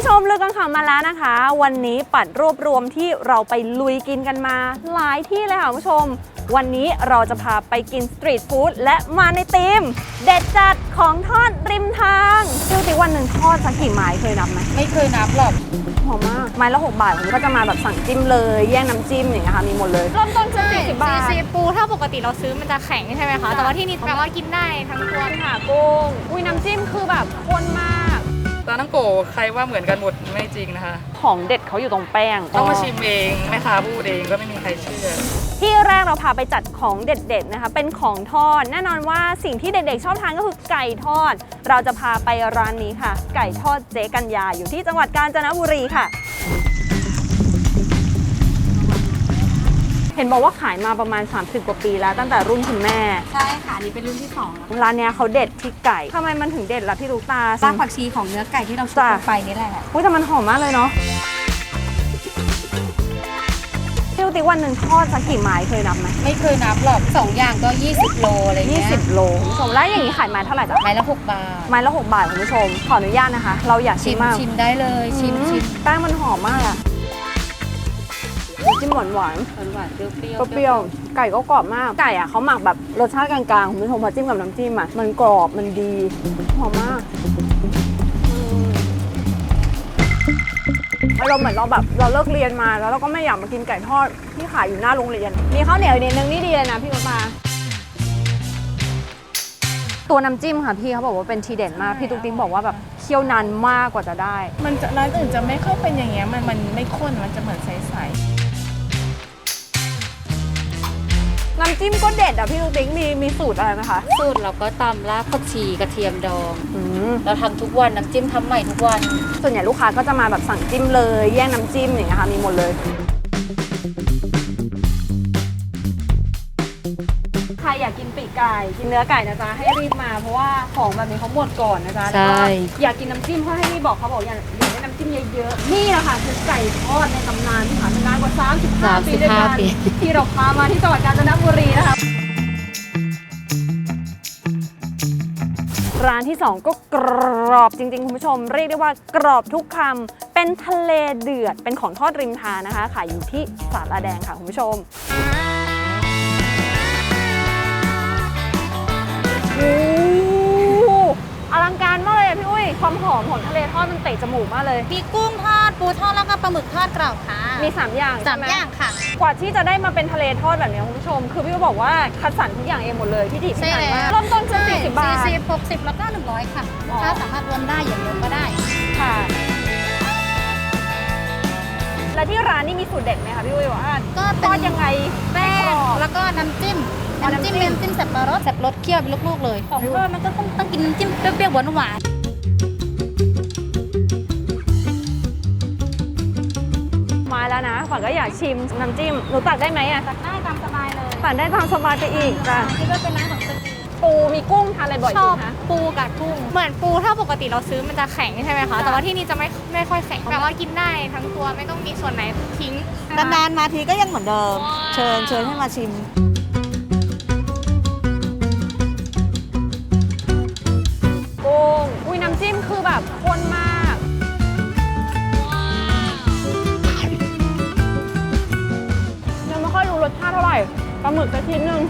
ผู้ชมเลือกกันข่าวมาแล้วนะคะ วันนี้ปัดรวบรวมที่เราไปลุยกินกันมา หลายที่เลยค่ะคุณผู้ชม วันนี้เราจะพาไปกินสตรีทฟู้ดและมาในธีม เด็ดจัดของทอดริมทางซึ่งติวันหนึ่งทอดสักกี่ไม้เคยนับไหมไม่เคยนับหรอกหอมมากไม้ละ6บาทผมก็จะมาแบบสั่งจิ้มเลยแย่งน้ำจิ้มอย่างเงี้ยค่ะมีหมดเลยเริ่มต้นคือ40บาทซีปูถ้าปกติเราซื้อมันจะแข็งใช่ไหมคะแต่ว่าที่นี่แปลว่ากินได้ทั้งตัวค่ะกุ้งอุ้ยน้ำจิ้มคือแบบข้นมา กปลาทั้งโกใครว่าเหมือนกันหมดไม่จริงนะคะ ของเด็ดเขาอยู่ตรงแป้งต้องมาชิมเองแม่ค้าพูดเองก็ไม่มีใครเชื่อ ที่แรกเราพาไปจัดของเด็ดๆนะคะ เป็นของทอดแน่นอนว่าสิ่งที่เด็กๆชอบทานก็คือไก่ทอด เราจะพาไปร้านนี้ค่ะ ไก่ทอดเจ๊กัญญาอยู่ที่จังหวัดกาญจนบุรีค่ะ เห็นบอกว่าขายมาประมาณ 30 กว่าปีแล้วตั้งแต่รุ่นคุณแม่ ใช่ค่ะอันนี้เป็นรุ่นที่สองแล้วร้านเนี้ยเขาเด็ดที่ไก่ทำไมมันถึงเด็ดล่ะพี่ลูกตา รากผักชีของเนื้อไก่ที่เราชุบจ้ะ ลงไปนี่แหละ อุ้ยแต่มันหอมมากเลยเนาะพี่ลูกติ๊กวันหนึ่งทอดสักกี่ไม้เคยนับไหมไม่เคยนับหรอกสองอย่างก็ 20 โลอะไรเงี้ย20โลคุณผู้ชมแล้วอย่างนี้ขายไม้เท่าไหร่จ๊ะไม้ละ 6 บาท ไม้ละ6บาทคุณผู้ชม ขออนุญาตนะคะ เราอยากชิชิมมมากชิมได้เลย ชิมอืชิมแป้งมันหอมมากอะ จิ้มหวานหวานหวานๆเปรี้ยวๆเปรี้ยวๆไก่ก็กรอบมาก ไก่อะเขาหมักแบบรสชาติกลางๆคุณผู้ชมพอจิ้มกับน้ำจิ้มอะมันกรอบมันดีหอมมากอืมเราเหมือนเราแบบเราเลิกเรียนมาแล้วเราก็ไม่อยากมากินไก่ทอดที่ขายอยู่หน้าโรงเรียน มีข้าวเหนียวอีกนิดนึงนี่ดีเลยนะพี่ปาตัวน้ำจิ้มค่ะพี่เขาบอกว่าเป็นทีเด็ดมากพี่ตุ๊กติ๊กบอกว่าแบบเคี่ยวนานมากกว่าจะได้ มันจะร้านอื่นจะไม่ค่อยเป็นอย่างเงี้ยมันมันไม่ข้นมันจะเหมือนใส น้ำจิ้มก็เด็ดอะพี่ลูกติ๊กมีมีสูตรอะไรไหมคะๆสูตรเราก็ตำรากผักชีกระเทียมดอง อืมเราทำทุกวันน้ำจิ้มทำใหม่ทุกวัน ส่วนใหญ่ลูกค้าก็จะมาแบบสั่งจิ้มเลย แย่งน้ำจิ้มอย่างเงี้ยค่ะมีหมดเลย อยากกินปีกไก่กินเนื้อไก่นะจ๊ะให้รีบมาเพราะว่าของแบบนี้เขาหมดก่อนนะจ๊ะแล้วก็ใช่ อยากกินน้ำจิ้มเพราะให้รีบบอกเขาบอกอยากอยากได้น้ำจิ้มเยอะๆนี่แหละค่ะคือไก่ทอดในตำนานที่ขายมานานกว่า35ปีด้วยกัน35ปี ที่เราพามาที่จังหวัดกาญจนบุรีนะคะ ร้านที่ 2 ก็กรอบจริง ๆ คุณผู้ชม เรียกได้ว่ากรอบทุกคำเป็นทะเลเดือดเป็นของทอดริมทางนะคะขายอยู่ที่สาลาแดงค่ะคุณผู้ชม โอ้โหอลังการมากเลยอะพี่อุ้ย ความหอมของทะเลทอดมันเตะจมูกมากเลย มีกุ้งทอดปูทอดแล้วก็ปลาหมึกทอดกรอบค่ะมี3อย่างสามใช่ไหอย่างค่ะ กว่าที่จะได้มาเป็นทะเลทอดแบบนี้คุณผู้ชม คือพี่ก็บอกว่าคัดสรรทุกอย่างเองหมดเลยพี่ถีบใช่พี่ถันแล้วมากเริ่มต้นคือ40 บาท สี่สิบหกสิบแล้วก็หนึ่งร้อยค่ะอ๋อถ้าสามารถรวมได้อย่างเดียวก็ได้ ค่ะ และที่ร้านนี่มีสูตรเด็ดไหมคะพี่อุ้ยว่าก็ทเป็อดนยังไงแป้ให้กรงอบแล้วก็น้ำจิ้มอ๋อ น้ำจิ้มน้ำจิ้มน้ำจิ้มสับปะรดสับปะรดเคี่ยวเป็นลูกๆเลย ของทอดมันก็ต้องต้องกินน้ำจิ้มเปรี้ยวๆหวานมาแล้วนะฝันก็อยากชิมน้ำจิ้ม หนูตักได้ไหมอะๆได้ตามสบายเลยตักได้ตามสบายไปอีกจ้ะนี่ก็เป็นร้านของตัวเองปูมีกุ้งทานอะไรบ่อยชสุอดบคะปูกับกุ้ง เหมือนปูถ้าปกติเราซื้อมันจะแข็งใช่ไหมคะ แต่ว่าที่นี่จะไม่ไม่ค่อยแข็งแปลว่ากินได้ทั้งตัวไม่ต้องมีส่วนไหนทิ้งนานๆมาทีก็ยังเหมือนเดิม เชิญเชิญให้มาชิม จิ้มคือแบบข้นมาก ยังไม่ค่อยรู้รสชาติเท่าไหร่ปลาหมึกสักชิ้นหนึ่ง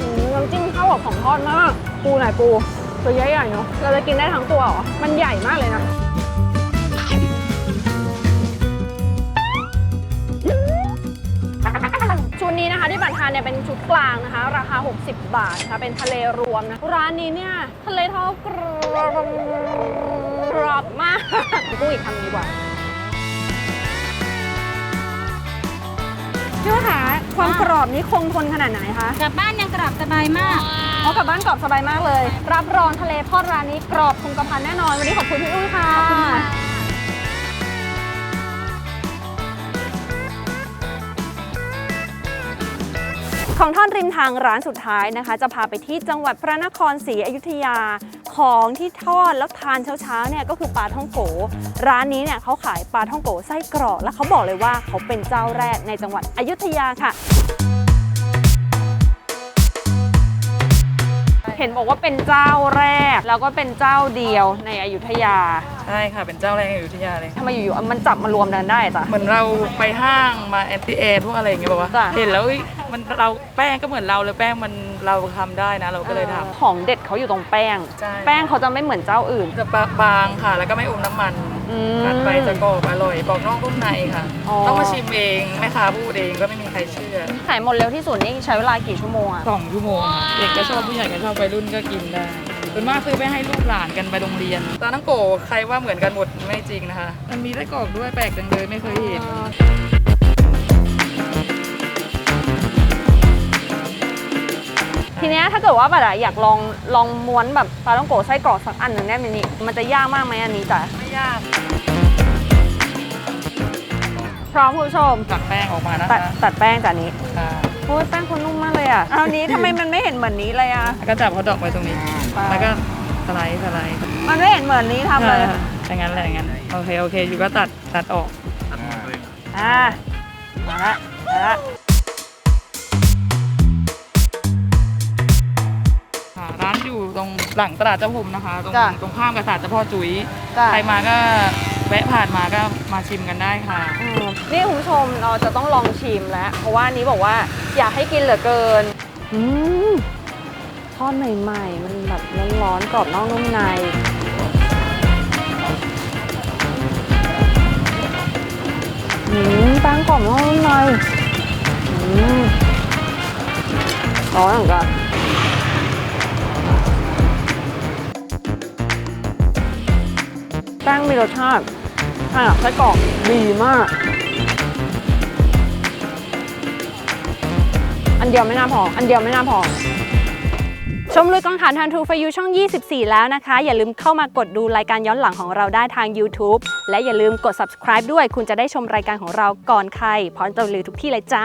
อืมน้ำจิ้มเข้ากับของทอดมาก ปูไหนปู ตัวใหญ่ๆเนาะเราจะกินได้ทั้งตัวเหรอ มันใหญ่มากเลยนะ นี้นะคะที่บัตรทานเนี่ยเป็นชุดกลางนะคะ ราคา 60 บาทนะคะเป็นทะเลรวมนะร้านนี้เนี่ยทะเลทอดกรอบกรอบมากพูดอีกคำดีกว่าพี่ว่าคะความกรอบนี้คงทนขนาดไหนคะกลับบ้านยังกรอบสบายมากอ๋อกลับบ้านกรอบสบายมากเลย รับรองทะเลทอดร้านนี้กรอบคงกระพันแน่นอนวันนี้ขอบคุณพี่อุ้ยค่ะขอบคุณค่ะ ของทอดริมทางร้านสุดท้ายนะคะ จะพาไปที่จังหวัดพระนครศรีอยุธยาของที่ทอดแล้วทานเช้าๆเนี่ยก็คือปลาท่องโก ร้านนี้เนี่ยเขาขายปลาท่องโกไส้กรอก และเขาบอกเลยว่าเขาเป็นเจ้าแรกในจังหวัดอยุธยาค่ะ บอกว่าเป็นเจ้าแรก แล้วก็เป็นเจ้าเดียวในอยุธยาใช่ค่ะเป็นเจ้าแรกในอยุธยาเลย ทำไมอยู่ๆมันจับมารวมกันได้จ้ะ เหมือนเราไปห้างมาแอนตี้แอร์พวกอะไรอย่างเงี้ยบอกว่าจ้ะ เห็นแล้วเอ้ยมันเราแป้งก็เหมือนเราเลยแป้งมันเราทำได้นะเราก็เลยทำของเด็ดเขาอยู่ตรงแป้ง ใช่แป้งเขาจะไม่เหมือนเจ้าอื่นจะบางค่ะ แล้วก็ไม่อมน้ำมัน อืมกัดไปจะกรอบอร่อยบอกนอกรุ่มในค่ะ อ๋อ ต้องมาชิมเองแม่ค้าพูดเองก็ไม่มีใครเชื่อขายหมดเร็วที่สุดนี่ใช้เวลากี่ชั่วโมงอะสองชั่วโมงค่ะเด็กก็ชอบผู้ใหญ่ก็ชอบวัยรุ่นก็กินได้ส่วนมากซื้อไปให้ลูกหลานกันไปโรงเรียนตานังโกใครว่าเหมือนกันหมดไม่จริงนะคะ มันมีไส้กรอกด้วยแปลกจังเลยไม่เคยเห็น ทีเนี้ยถ้าเกิดว่าแบบอะอยากลองลองม้วนแบบปลาต้องโกะไส้กรอกสักอันหนึ่งได้ไหมนี่มันจะยากมากไหมอันนี้จ้ะไม่ยาก พร้อมคุณผู้ชม ตักแป้งออกมานะตัดคะตัดแป้งจากนี้ค่ะโอ้ยแป้งคนนุ่มมากเลยอะเอานี้ทำไมมันไม่เห็นเหมือนนี้เลยอะ แล้วก็จับเขาดอกไว้ตรงนี้ ไป แล้วก็สไลด์สไลด์มันไม่เห็นเหมือนนี้ทำเลยค่ะอย่างนั้นแหละอย่างนั้นโอเคโอเคอยู่ก็ตัดตัดออก อ่ามาละมาละค่ะร้านอยู่ตรงหลังตลาดเจ้าพรมนะคะ ตรงจ้ะตรงข้ามกับศาลเจ้าพ่อจุ๋ยจ้ะ ใครมาก็ แวะผ่านมาก็มาชิมกันได้ค่ะ อืมนี่คุณผู้ชมเราจะต้องลองชิมแล้ว เพราะว่าอันนี้บอกว่าอยากให้กินเหลือเกิน อืมทอดใหม่ๆ มันแบบร้อนๆกรอบนอกนุ่มใน อืมแป้งกรอบนอกนุ่มในอืมร้อนเหมือนกันแป้งมีรสชาติ ขนาดไส้กรอกดีมาก อันเดียวไม่น่าพอ อันเดียวไม่น่าพอชมลุยกองถ่านทันทูฟยูช่อง 24 แล้วนะคะ อย่าลืมเข้ามากดดูรายการย้อนหลังของเราได้ทาง YouTube และอย่าลืมกด subscribe ด้วย คุณจะได้ชมรายการของเราก่อนใครพร้อมจะลือทุกที่เลยจ้า